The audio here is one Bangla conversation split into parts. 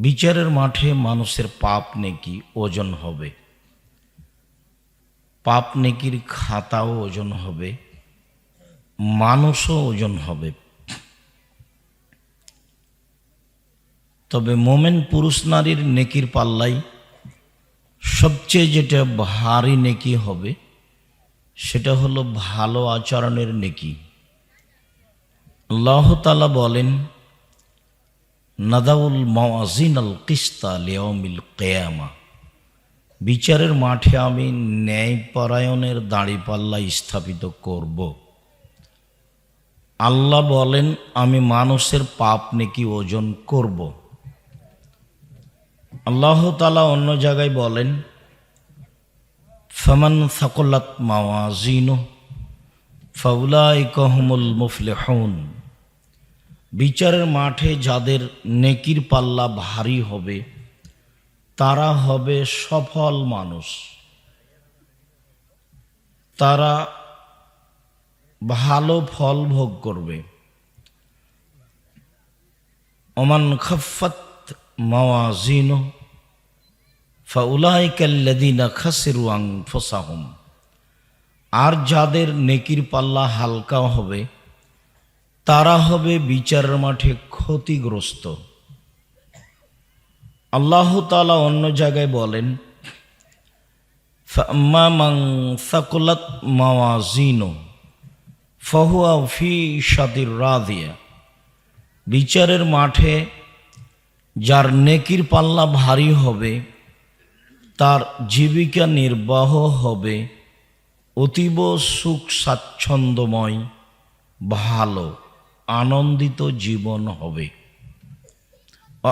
বিচারের মাঠে মানুষের পাপ নেকি ওজন হবে। পাপ নেকির খাতাও ওজন হবে। মানুষও ওজন হবে। তবে মোমেন পুরুষ নারীর নেকির পাল্লাই সবচেয়ে যেটা ভারী নেকি হবে, সেটা হলো ভালো আচরণের নেকি। আল্লাহ তালা বলেন নাদাউল মাওয়াজিন আল কিস্তা লিয়মিল কেয়ামা। বিচারের মাঠে আমি ন্যায়পরায়ণের দাঁড়িপাল্লা স্থাপিত করব। আল্লাহ বলেন, আমি মানুষের পাপ নেকি ওজন করব। আল্লাহ তালা অন্য জায়গায় বলেন, ফমান সাকলাত মাওয়াজিনো ফাউলাই কহমুল মুফলেহন। বিচারের মাঠে যাদের নেকির পাল্লা ভারী হবে, তারা হবে সফল মানুষ। তারা ভালো ফল ভোগ করবে। ওমান খফত মাওয়াজিনো ফাউলাইকাল্লাদিনা খাসিরু আনফুসাহুম। আর যাদের নেকির পাল্লা হালকা হবে তারা হবে বিচারের মাঠে ক্ষতিগ্রস্ত। আল্লাহ তালা অন্য জায়গায় বলেন সাকুলাত মাওয়াজিনো, ফহুয়া ফি সাদির রাদিয়া। বিচারের মাঠে যার নেকির পাল্লা ভারী হবে, তার জীবিকা নির্বাহ হবে, অতীব সুখ স্বাচ্ছন্দ্যময় ভালো। আনন্দিত জীবন হবে।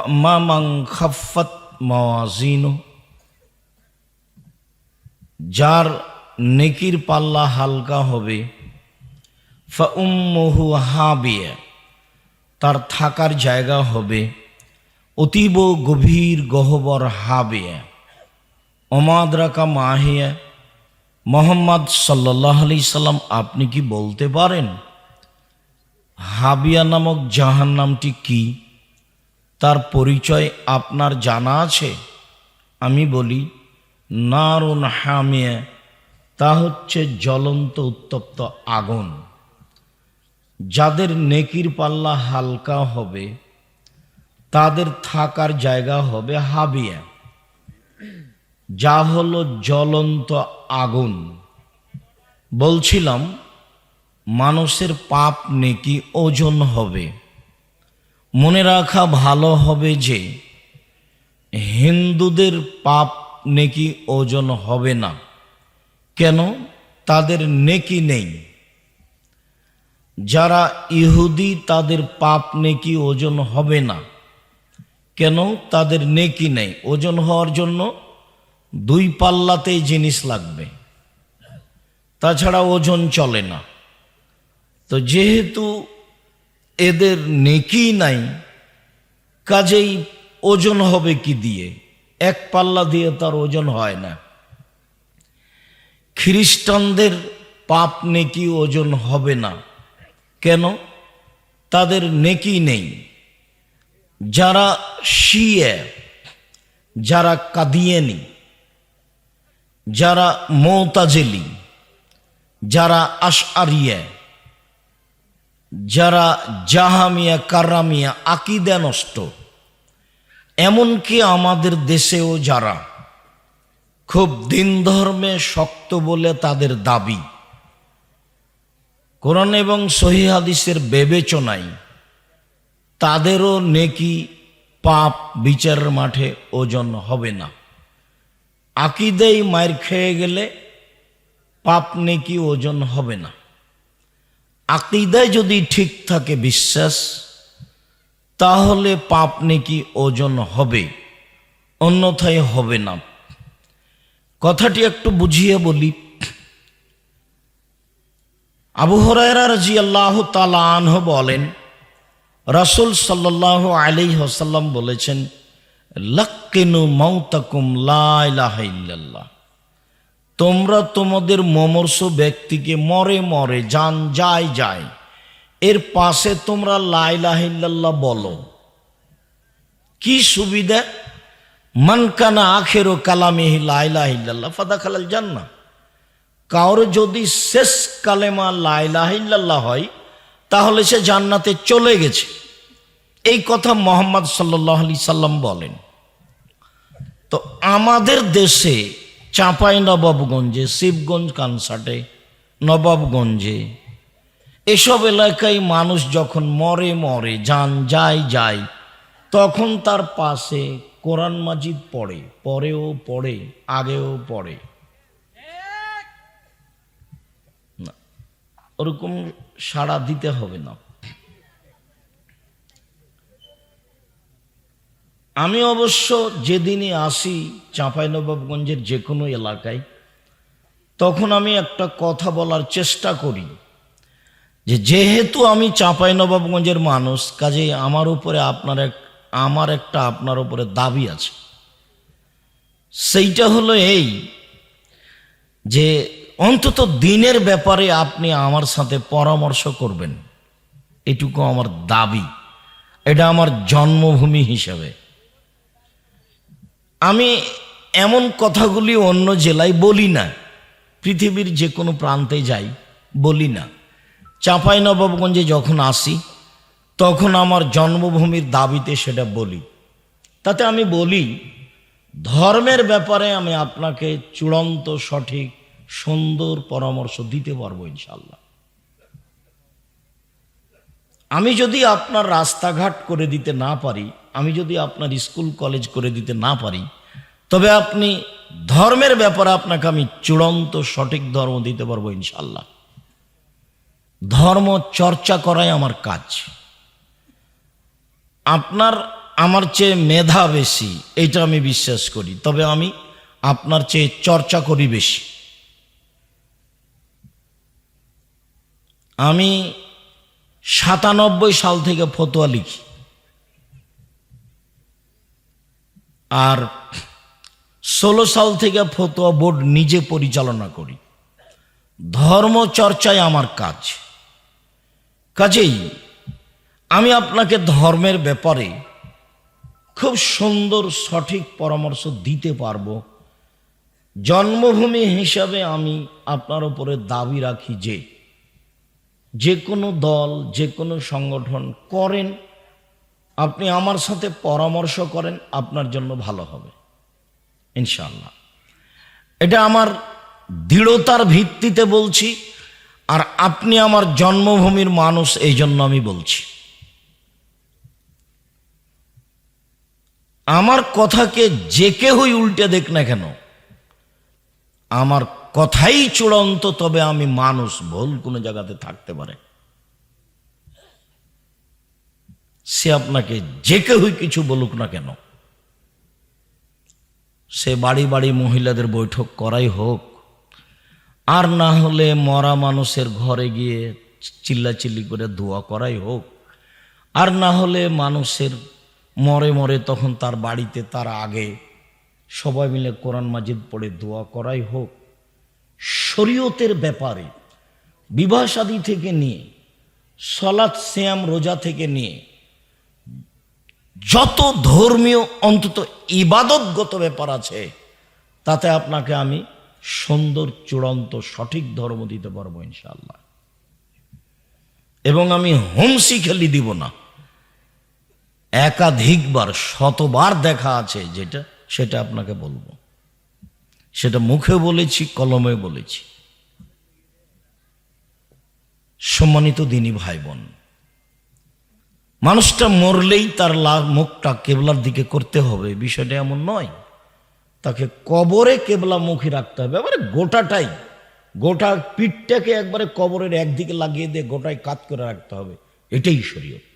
মামাং খাফাত মাওয়াজিন। যার নেকির পাল্লা হালকা হবে, ফাউম্মহু হাবিয়া। তার থাকার জায়গা হবে, অতীব গভীর গহবর হাবিয়া। অমাদ্রাকা মাহিয়া। মোহাম্মদ সাল্লাহ আলি সাল্লাম, আপনি কি বলতে পারেন? হাবিয়া নামক জাহান নামটি কি? তার পরিচয় আপনার জানা আছে? আমি বলি, নারুন হামিয়া, তা হচ্ছে জ্বলন্ত উত্তপ্ত আগুন। যাদের নেকির পাল্লা হালকা হবে, তাদের থাকার জায়গা হবে হাবিয়া। যা হলো জ্বলন্ত আগুন। বলছিলাম মানুষের পাপ নেকি ওজন হবে। মনে রাখা ভালো হবে যে, হিন্দুদের পাপ নেকি ওজন হবে না। কেন? তাদের নেকি নেই। যারা ইহুদি, তাদের পাপ নেকি ওজন হবে না। কেন? তাদের নেকি নেই। ওজন হওয়ার জন্য দুই পাল্লাতেই জিনিস লাগবে। তাছাড়া ওজন চলে না। তো যেহেতু এদের নেকি নাই, কাজেই ওজন হবে কি দিয়ে? এক পাল্লা দিয়ে তার ওজন হয় না। খ্রিস্টানদের পাপ নেকি ওজন হবে না। কেন? তাদের নেকি নেই। যারা শিয়ে, যারা কাদিয়েনি, যারা মৌতাজেলি যারা আশ আশআরিয়া যারা জাহামিয়া, কারামিয়া, আকিদা নষ্ট, এমনকি আমাদের দেশেও যারা খুব দিন ধর্মে শক্ত বলে তাদের দাবি, কোরআন এবং সহি হাদিসের বিবেচনায় তাদেরও নেকি পাপ বিচারের মাঠে ওজন হবে না। আকিদেই মায়ের খেয়ে গেলে পাপ নেকি ওজন হবে না। আকিদায় যদি ঠিক থাকে বিশ্বাস, তাহলে পাপ নেকি ওজন হবে, অন্যথায় হবে না। কথাটি একটু বুঝিয়ে বলি। আবু হরাইরা রাজি আল্লাহ তালাহ বলেন, রাসুল সাল্লাহ আলি হাসাল্লাম বলেছেন, লাক্কেনু মৌতাকুম লাইলাহ তোমরা তোমাদের মমর্ষ ব্যক্তিকে মরে মরে, যান যায় যায়। এর পাশে তোমরা লাইলাহিল্লাহ বলো। কি সুবিধা? মানকানা আখেরো কালামিহি লাইলাহিল্লাহ ফাদা খালাল জান্না কারও যদি শেষ কালেমা লাইলাহিল্লাহ হয়, তাহলে সে জান্নাতে চলে গেছে। এই কথা মোহাম্মদ সাল্লাহ আলি সাল্লাম বলেন। তো আমাদের দেশে চাঁপাই নবাবগঞ্জে শিবগঞ্জ কানসাটে, নবাবগঞ্জে। এসব এলাকায় মানুষ যখন মরে মরে, যান যায় যায়, তখন তার পাশে কোরআন মাজিদ পড়ে, পরেও পড়ে, আগেও পড়ে। ওরকম সাড়া দিতে হবে না। আমি অবশ্য যেদিনই আসি চাঁপাইনবাবগঞ্জের যে কোনো এলাকায়, তখন আমি একটা কথা বলার চেষ্টা করি যে যেহেতু আমি চাঁপাইনবাবগঞ্জের মানুষ, কাজেই আমার উপরে আপনার এক, আমার একটা আপনার উপরে দাবি আছে। সেইটা হলো এই যে অন্তত দিনের ব্যাপারে আপনি আমার সাথে পরামর্শ করবেন। এটুকু আমার দাবি। এটা আমার জন্মভূমি হিসাবে। আমি এমন কথাগুলি অন্য জেলায় বলি না। পৃথিবীর যে কোনো প্রান্তে যাই, বলি না। চাঁপাই নবাবগঞ্জে যখন আসি, তখন আমার জন্মভূমির দাবিতে সেটা বলি। তাতে আমি বলি, ধর্মের ব্যাপারে আমি আপনাকে চূড়ান্ত সঠিক, সুন্দর পরামর্শ দিতে পারব ইনশাল্লাহ আমি যদি আপনার রাস্তাঘাট করে দিতে না পারি, আমি যদি আপনার স্কুল, কলেজ করে দিতে না পারি, তবে আপনি ধর্মের ব্যাপারে আপনাকে আমি চূড়ান্ত সঠিক ধর্ম দিতে পারব ইনশাল্লাহ ধর্ম চর্চা করাই আমার কাজ। আপনার, আমার চেয়ে মেধা বেশি, এইটা আমি বিশ্বাস করি। তবে আমি আপনার চেয়ে চর্চা করি বেশি। আমি সাতানব্বই সাল থেকে ফতোয়া লিখি। আর ষোলো সাল থেকে ফতোয়া বোর্ড নিজে পরিচালনা করি। ধর্ম চর্চায় আমার কাজ। কাজেই আমি আপনাকে ধর্মের ব্যাপারে খুব সুন্দর সঠিক পরামর্শ দিতে পারব। জন্মভূমি হিসাবে আমি আপনার উপরে দাবি রাখি যে যে কোনো দল, যে কোনো সংগঠন করেন, আপনি আমার সাথে পরামর্শ করেন, আপনার জন্য ভালো হবে। ইনশাল্লাহ এটা আমার দৃঢ়তার ভিত্তিতে বলছি, আর আপনি আমার জন্মভূমির মানুষ, এই জন্য আমি বলছি। আমার কথাকে যে কেউই উল্টে দেখ না কেন, আমার কথাই চূড়ান্ত, তবে আমি মানুষ, ভুল কোনো জায়গাতে থাকতে পারে। সে আপনাকে যে কেউই কিছু বলুক না কেন, সে বাড়ি বাড়ি মহিলাদের বৈঠক করাই হোক, আর না হলে মরা মানুষের ঘরে গিয়ে চিল্লাচিল্লি করে দোয়া করাই হোক, আর না হলে মানুষের মরে মরে তখন তার বাড়িতে, তার আগে সবাই মিলে কোরআন মাজিদ পড়ে দোয়া করাই হোক। শরীয়তের ব্যাপারে, বিবাহ শাদী থেকে নিয়ে সলাৎ শ্যাম রোজা থেকে নিয়ে, যত ধর্মীয়, অন্তত ইবাদতগত ব্যাপার আছে, তাতে আপনাকে আমি সুন্দর, চূড়ান্ত, সঠিক ধর্ম দিতে পারব ইনশাল্লাহ এবং আমি হোমসি খেলি দিব না। একাধিকবার, শতবার দেখা আছে যেটা, সেটা আপনাকে বলব। সেটা মুখে বলেছি, কলমে বলেছি। সম্মানিত দিনী ভাই বোন মানুষটা মরলেই তার মুখটা কেবলার দিকে করতে হবে, বিষয়টা এমন নয়। তাকে কবরে কেবলা মুখী রাখতে হবে। এবারে গোটাটাই, গোটা পিঠটাকে একবারে কবরের একদিকে লাগিয়ে দিয়ে গোটাই কাত করে রাখতে হবে। এটাই শরীয়ত।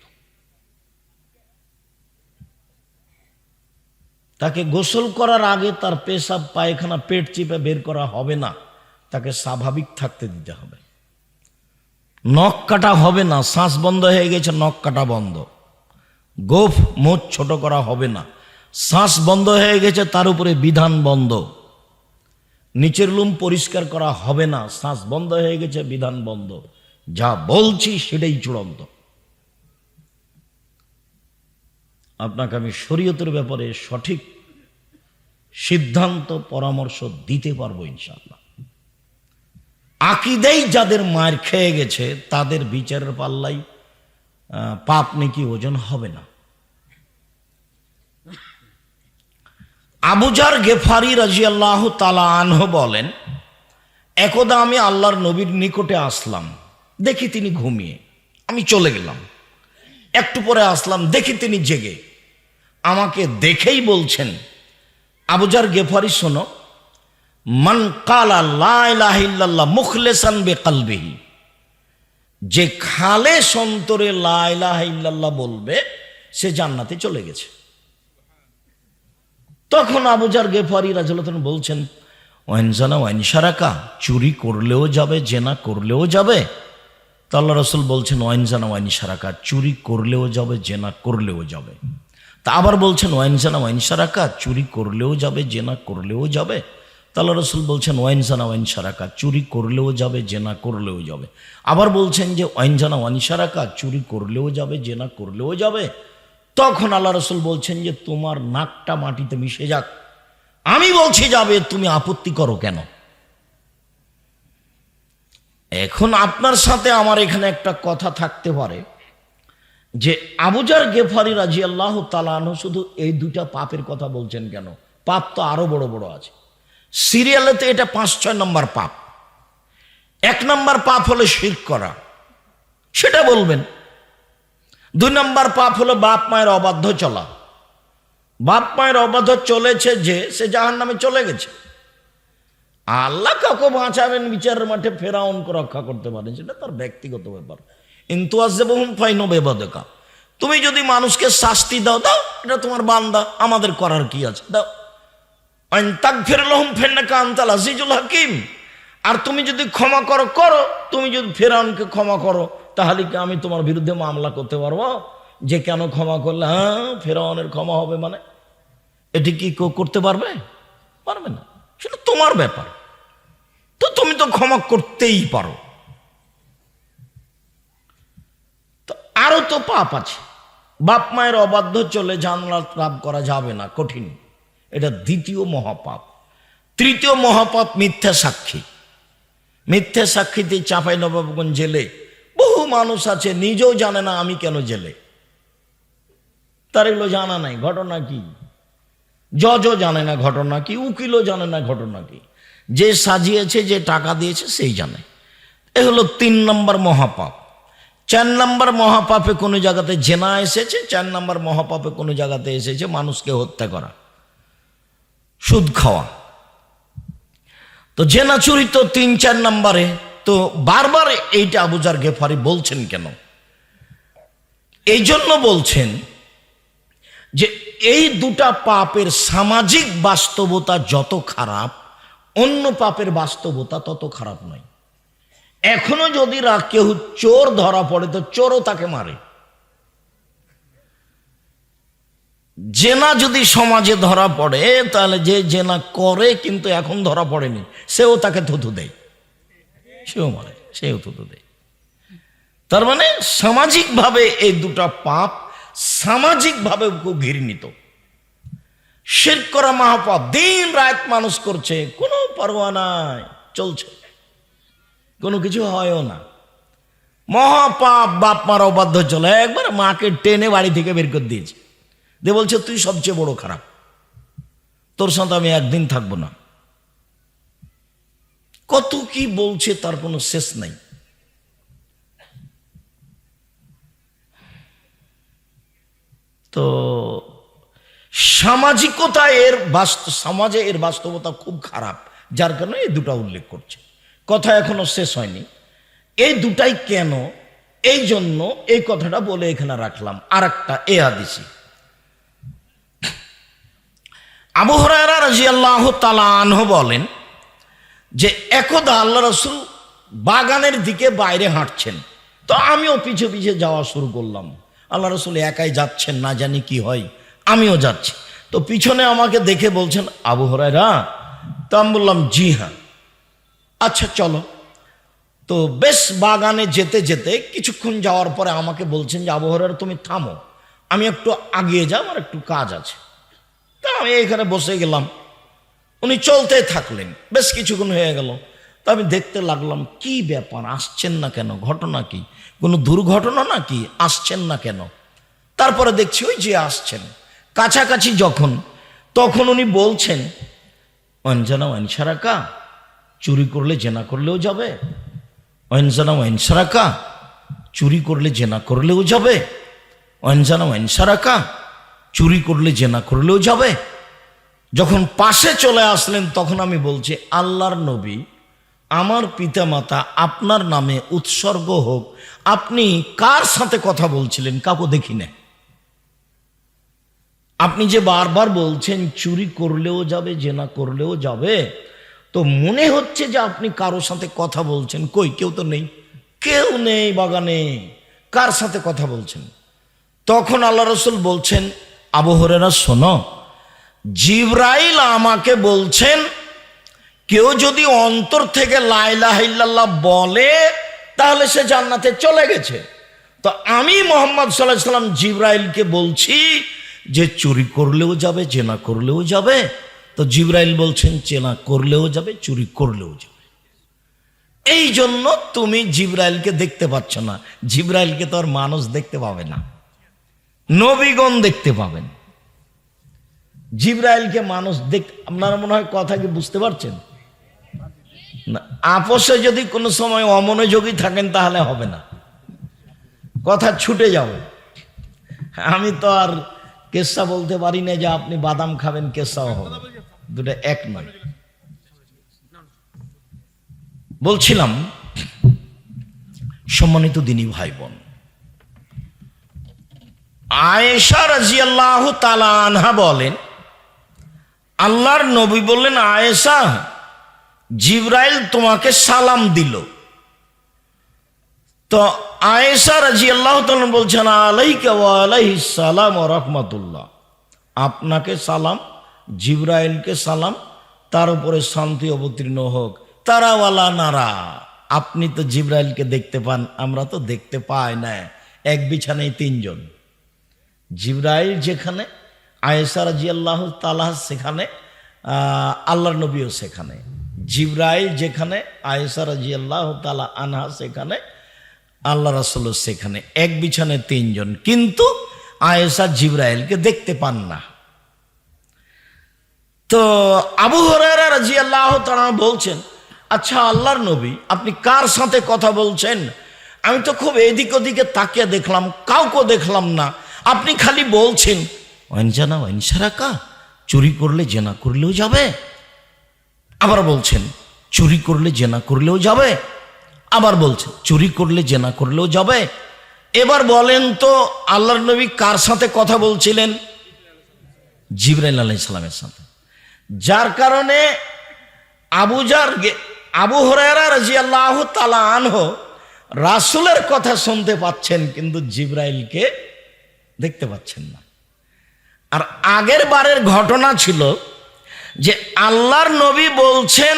তাকে গোসল করার আগে তার পেশাব, পায়খানা, পেট চিপে বের করা হবে না। তাকে স্বাভাবিক থাকতে দিতে হবে। নখ কাটা হবে না, শ্বাস বন্ধ হয়ে গেছে, নখ কাটা বন্ধ। গোফ, মোচ ছোট করা হবে না। শ্বাস বন্ধ হয়ে গেছে, তার উপরে বিধান বন্ধ। নিচের লুম পরিষ্কার করা হবে না, শ্বাস বন্ধ হয়ে গেছে, বিধান বন্ধ। যা বলছি সেটাই চূড়ান্ত। আপনাকে আমি শরীয়তের ব্যাপারে সঠিক সিদ্ধান্ত, পরামর্শ দিতে পারব ইনশাল্লাহ আকিদেই যাদের মার খেয়ে গেছে, তাদের বিচারের পাল্লাই পাপ নাকি ওজন হবে না। আবুজার গেফারি রাজি আল্লাহ তালা আনহ বলেন, একদা আমি আল্লাহর নবীর নিকটে আসলাম, দেখি তিনি ঘুমিয়ে, আমি চলে গেলাম। একটু পরে আসলাম, দেখি তিনি জেগে। আমাকে দেখেই বলছেন আবুজার গেফারি শোনো। মান কালা মুখলেসান বে যে খালে সন্তরে লাইলাহিল্লাহ বলবে, সে জান্নাতে চলে গেছে। তখন আবুজার গেফারি রাজলতন বলছেন ওয়াইনজানা ওয়াইন সারাকা চুরি করলেও যাবে, জেনা করলেও যাবে। তো আল্লাহ রসুল বলছেন ওয়াইনজানা ওয়াইন সারাকা চুরি করলেও যাবে, জেনা করলেও যাবে। তা আবার বলছেন ওয়াইনজানা ওয়াইন সারাকা, চুরি করলেও যাবে, জেনা করলেও যাবে। তা আল্লাহ রসুল বলছেন ওয়াইনজানা ওয়াইন সারাকা, চুরি করলেও যাবে, জেনা করলেও যাবে। আবার বলছেন যে ওয়াইনজানা ওয়াইন সারাকা, চুরি করলেও যাবে, জেনা করলেও যাবে। তখন আল্লাহ রসুল বলছেন যে, তোমার নাকটা মাটিতে মিশে যাক। আমি বলছি, যাবে, তুমি আপত্তি করো কেন? এখন আপনার সাথে আমার এখানে একটা কথা থাকতে পারে। যে আবুজার গেফারি রাজি আল্লাহ তালানো শুধু এই দুটা পাপের কথা বলছেন কেন? পাপ তো আরও বড় বড় আছে। সিরিয়ালেতে এটা পাঁচ, ছয় নম্বর পাপ। এক নম্বর পাপ হলো শির করা। সেটা বলবেন। দুই নম্বর পাপ হলো বাপ মায়ের অবাধ্য চলা। বাপ মায়ের অবাধ্য চলেছে যে সে জাহান নামে চলে গেছে। আল্লাহ কাউকে বাঁচাবেন, বিচারের মাঠে ফেরাউনকে রক্ষা করতে পারেন, সেটা তার ব্যক্তিগত ব্যাপার। কিন্তু আসছে বহুম ফাইন বেবাদকা তুমি যদি মানুষকে শাস্তি দাও দাও, এটা তোমার বান্দা, আমাদের করার কি আছে? দাও। তাক ফেরলহম ফেন্নাকা আন্তাল আজিজুল হাকিম। আর তুমি যদি ক্ষমা করো করো। তুমি যদি ফেরাউনকে ক্ষমা করো, তাহলে কি আমি তোমার বিরুদ্ধে মামলা করতে পারব? যে কেন ক্ষমা করলে? হ্যাঁ ফেরাউনের ক্ষমা হবে মানে? এটি কি করতে পারবে? পারবে না। সেটা তোমার ব্যাপার। তো তুমি তো ক্ষমা করতেই পারো। তো আরও তো পাপ আছে। বাপ মায়ের অবাধ্য চলে জানলাত লাভ করা যাবে না, কঠিন। এটা দ্বিতীয় মহাপাপ। তৃতীয় মহাপাপ মিথ্যা সাক্ষী। মিথ্যা সাক্ষীতে চাঁপাই নবাবগঞ্জ জেলে বহু মানুষ আছে, নিজেও জানে না আমি কেন জেলে। তার এগুলো জানা নাই, ঘটনা কি? জজও জানে না ঘটনা কি, উকিলও জানে না ঘটনা কি। যে সাজিয়েছে, যে টাকা দিয়েছে, সেই জানে। এ হলো তিন নম্বর মহাপাপ। চার নম্বর মহাপাপে কোনো জায়গাতে জেনা এসেছে, চার নম্বর মহাপাপে কোনো জায়গাতে এসেছে মানুষকে হত্যা করা, সুদ খাওয়া। তো জেনা চুরি তো তিন, চার নম্বরে, তো বারবার এইটা আবুজার গেফারি বলছেন কেন? এই জন্য বলছেন যে এই দুটা পাপের সামাজিক বাস্তবতা যত খারাপ, অন্য পাপের বাস্তবতা তত খারাপ নয়। এখনও যদি রা- কেউ চোর ধরা পড়ে, তো চোরও তাকে মারে। জেনা যদি সমাজে ধরা পড়ে, তাহলে যে জেনা করে কিন্তু এখন ধরা পড়েনি, সেও তাকে থুতু দেয়। সেও মারে, সেও থুতু দেয়। তার মানে সামাজিকভাবে এই দুটা পাপ সামাজিকভাবে ঘৃণিত। শের করা মহাপাপ, দিন রাত মানুষ করছে, কোনো পরোয়া নাই, চলছে। কোনো কিছু হয়ও না। মহাপাপ বাপ মার অবাধ্য চলে। একবার মাকে টেনে বাড়ি থেকে বের করে দিয়েছে। দিয়ে বলছে, তুই সবচেয়ে বড় খারাপ। তোর সাথে আমি একদিন থাকব না। কত কি বলছে তার কোনো শেষ নাই। তো সামাজিকতা এর বাস্তব সমাজে এর বাস্তবতা খুব খারাপ, যার কারণে এই দুটা উল্লেখ করছে। কথা এখনও শেষ হয়নি। এই দুটাই কেন? এই জন্য এই কথাটা বলে এখানে রাখলাম। আর একটা এ হাদিসি। আবু হরায়রা রাজিয়াল্লাহ তালা আনহ বলেন যে, একদা আল্লাহ রসুল বাগানের দিকে বাইরে হাঁটছেন। তো আমিও পিছে পিছে যাওয়া শুরু করলাম। আল্লাহ রসুল একাই যাচ্ছেন, না জানি কি হয়। আমিও যাচ্ছি। তো পিছনে আমাকে দেখে বলছেন, আবু হরায়রা? তো আমি বললাম, জি হ্যাঁ। আচ্ছা চলো। তো বেশ বাগানে যেতে যেতে কিছুক্ষণ যাওয়ার পরে আমাকে বলছেন যে, আবহাওয়ার, তুমি থামো। আমি একটু আগিয়ে যাও আমার একটু কাজ আছে। তা আমি এখানে বসে গেলাম। উনি চলতে থাকলেন। বেশ কিছুক্ষণ হয়ে গেল। তা আমি দেখতে লাগলাম, কি ব্যাপার? আসছেন না কেন? ঘটনা কি? কোনো দুর্ঘটনা নাকি? আসছেন না কেন? তারপরে দেখছি ওই যে আসছেন। কাছাকাছি যখন, তখন উনি বলছেন, অঞ্জনা অনসারাকা চুরি করলে জেনা করলেও যাবে। অঞ্জনা অনসারাকা চুরি করলে জেনা করলেও যাবে। অঞ্জনা অনসারাকা চুরি করলে জেনা করলেও যাবে। যখন পাশে চলে আসলেন, তখন আমি বলছি, আল্লাহর নবী, আমার পিতামাতা আপনার নামে উৎসর্গ হোক। আপনি কার সাথে কথা বলছিলেন? কাউকে দেখি না। আপনি যে বারবার বলছেন, চুরি করলেও যাবে, জেনা করলেও যাবে। তো মনে হচ্ছে যে আপনি কারও সাথে কথা বলছেন। কই, কেউ তো নেই। কেউ নেই বাগানে। কার সাথে কথা বলছেন? তখন আল্লাহ রসুল বলছেন আবহরেরা শোনো। জিব্রাইল আমাকে বলছেন, কেউ যদি অন্তর থেকে লাইলাহিল্লাহ বলে, তাহলে সে জান্নাতে চলে গেছে। তো আমি মোহাম্মদ সাল্লাহ সাল্লাম জিব্রাইলকে বলছি যে, চুরি করলেও যাবে, জেনা করলেও যাবে তো জিব্রাইল বলছেন, চেনা করলেও যাবে, চুরি করলেও যাবে। এই জন্য তুমি জিব্রাইলকে দেখতে পাচ্ছ না। জিব্রাইলকে তো আর মানুষ দেখতে পাবে না, নবীগণ দেখতে পাবেন। জিব্রাইলকে মানুষ দেখ, আপনারা মনে হয় কথা কি বুঝতে পারছেন? না, আপোষে যদি কোনো সময় অমনোযোগী থাকেন, তাহলে হবে না। কথা ছুটে যাবে। আমি তো আর কেসা বলতে পারি না যে আপনি বাদাম খাবেন, কেসাও হবে দুটো এক নয়। বলছিলাম, সম্মানিত দিনী ভাই বোন আয়েশা রাজিয়াল্লাহ তালা আনহা বলেন, আল্লাহর নবী বললেন, আয়েশা, জিব্রাইল তোমাকে সালাম দিল। তো আয়েশা রাজি আল্লাহ বলছেন, আলাইকা আলাইহি সালাম ও রহমতুল্লাহ। আপনাকে সালাম জিব্রাইলকে সালাম তার উপরে শান্তি অবতীর্ণ হোক। তারাওয়ালা নারা আপনি তো জিব্রাইলকে দেখতে পান আমরা তো দেখতে পাই না। এক বিছানায় তিনজন। জিব্রাইল যেখানে আয়েসা রাজি আল্লাহ তালাহ সেখানে আহ, আল্লাহর নবীও সেখানে। জিব্রাইল যেখানে আয়েসা রাজি আল্লাহ তালা আনহা সেখানে আল্লাহ রাসুল সেখানে। এক বিছানে তিনজন। কিন্তু আয়েসা জিব্রাইলকে দেখতে পান না। তো আবু রাজি আল্লাহ তারা বলছেন আচ্ছা আল্লাহর নবী, আপনি কার সাথে কথা বলছেন? আমি তো খুব এদিক ওদিকে তাকিয়ে দেখলাম, কাউকে দেখলাম না। আপনি খালি বলছেন অঞ্জানা অনসারাকা চুরি করলে জেনা করলেও যাবে। আবার বলছেন, চুরি করলে জেনা করলেও যাবে। আবার বলছেন, চুরি করলে জেনা করলেও যাবে। এবার বলেন তো, আল্লাহর নবী কার সাথে কথা বলছিলেন? জিব্রাইল আলাই সালামের সাথে। যার কারণে আবুজার আবু হরারা রাজি আল্লাহ তালা আনহ রাসুলের কথা শুনতে পাচ্ছেন, কিন্তু জিব্রাইলকে দেখতে পাচ্ছেন না। আর আগের বারের ঘটনা ছিল যে আল্লাহর নবী বলছেন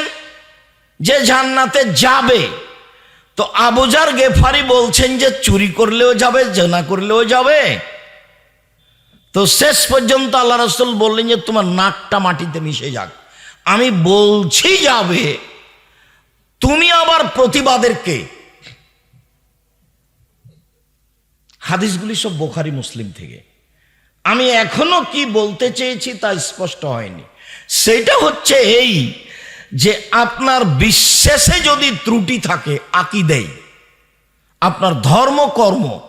যে জান্নাতে যাবে। তো আবুজার গেফারি বলছেন যে চুরি করলেও যাবে, জেনা করলেও যাবে। তো শেষ পর্যন্ত আল্লাহ রসুল বললেন যে, তোমার নাকটা মাটিতে মিশে যাক। আমি বলছি যাবে। তুমি আবার প্রতিবাদের কে হাদিসগুলি সব বোখারি মুসলিম থেকে। আমি এখনও কি বলতে চেয়েছি তা স্পষ্ট হয়নি। সেটা হচ্ছে এই যে, আপনার বিশ্বাসে যদি ত্রুটি থাকে আকি দেয় আপনার ধর্ম কর্ম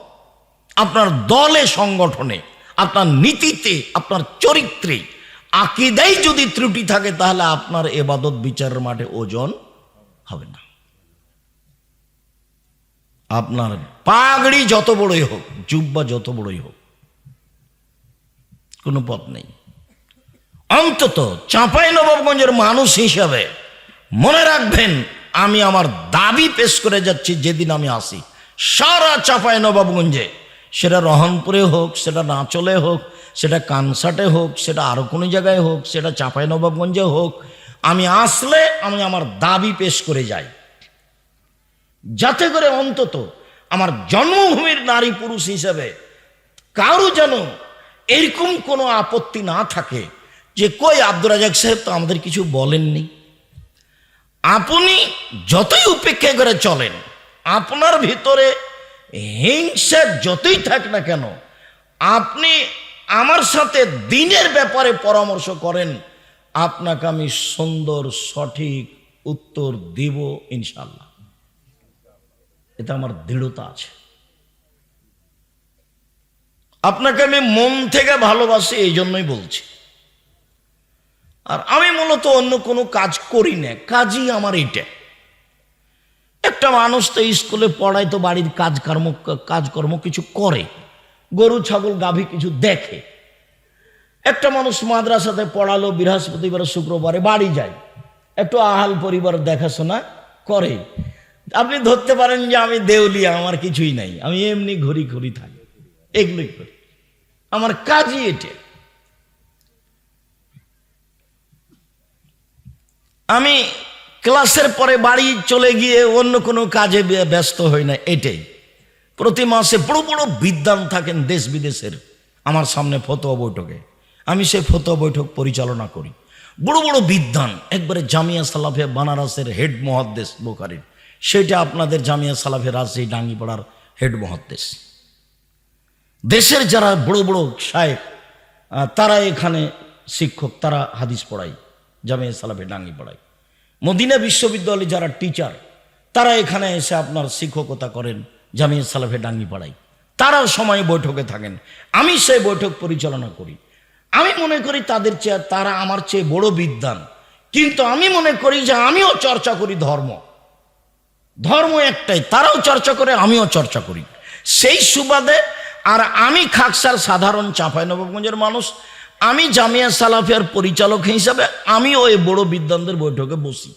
আপনার দলে সংগঠনে আপনার নীতিতে, আপনার চরিত্রে, আকিদাই যদি ত্রুটি থাকে, তাহলে আপনার এবাদত বিচারের মাঠে ওজন হবে না। আপনার পাগড়ি যত বড়ই হোক, জুব্বা যত বড়ই হোক, কোনো পথ নেই। অন্তত চাঁপাই নবাবগঞ্জের মানুষ হিসাবে মনে রাখবেন, আমি আমার দাবি পেশ করে যাচ্ছি, যেদিন আমি আসি। সারা চাঁপাই নবাবগঞ্জে সেটা রহনপুরে হোক, সেটা নাচলে হোক, সেটা কানসাটে হোক, সেটা আরও কোনো জায়গায় হোক, সেটা চাঁপাই নবাবগঞ্জে হোক, আমি আসলে আমি আমার দাবি পেশ করে যাই। যাতে করে অন্তত আমার জন্মভূমির নারী পুরুষ হিসেবে কারও যেন এরকম কোনো আপত্তি না থাকে যে, কই আব্দুর রাজাক সাহেব, তো আমাদের কিছু বলেননি। আপনি যতই উপেক্ষা করে চলেন, আপনার ভিতরে হিংসা যতই থাক না কেন, আপনি আমার সাথে দিনের ব্যাপারে পরামর্শ করেন, আপনাকে আমি সুন্দর, সঠিক উত্তর দিব ইনশাল্লাহ এটা আমার দৃঢ়তা আছে। আপনাকে আমি মন থেকে ভালোবাসি এই জন্যই বলছি। আর আমি মূলত অন্য কোনো কাজ করি না, কাজই আমার এইটা। একটা মানুষ তো স্কুলে পড়ায় তো বাড়ির কাজকর্ম কাজকর্ম কিছু করে। গরু, ছাগল, গাভী কিছু দেখে। একটা মানুষ মাদ্রাসাতে পড়ালো, বৃহস্পতিবার, শুক্রবারে বাড়ি যায়। একটু আহাল পরিবার দেখাশোনা করে। আপনি ধরতে পারেন যে আমি দেউলিয়া, আমার কিছুই নাই। আমি এমনি ঘুরি ঘুরি থাকি। এগুলোই করি। আমার কাজই এটা। আমি ক্লাসের পরে বাড়ি চলে গিয়ে অন্য কোনো কাজে ব্যস্ত হই না, এটাই। প্রতি মাসে বড় বড় বিদ্যান থাকেন দেশ বিদেশের আমার সামনে ফতোয়া বৈঠকে। আমি সেই ফতোয়া বৈঠক পরিচালনা করি। বড় বড় বিদ্যান একবারে জামিয়া সালাফে বানারসের হেড মহাদ্দেশ বোকারির। সেটা আপনাদের জামিয়া সালাফে রাজশাহী ডাঙ্গিপাড়ার হেড মহাদ্দেশ। দেশের যারা বড় বড় সাহেব তারা এখানে শিক্ষক, তারা হাদিস পড়ায়, জামিয়া সালাফে ডাঙ্গি পড়ায় মদিনা বিশ্ববিদ্যালয়ে যারা টিচার তারা এখানে এসে আপনার শিক্ষকতা করেন, জামিয়া সালাফে ডাঙ্গি পড়ায়। তারাও সময় বৈঠকে থাকেন। আমি সেই বৈঠক পরিচালনা করি। আমি মনে করি তাদের চেয়ে, তারা আমার চেয়ে বড় বিদ্যান কিন্তু আমি মনে করি যে আমিও চর্চা করি ধর্ম। ধর্ম একটাই, তারাও চর্চা করে, আমিও চর্চা করি। সেই সুবাদে আর আমি খাকসার সাধারণ চাঁপাই নবাবগঞ্জের মানুষ আমি জামিয়া সালাফিয়ার পরিচালক হিসাবে আমি ওই বড় বিদ্যানদের বৈঠকে বসি।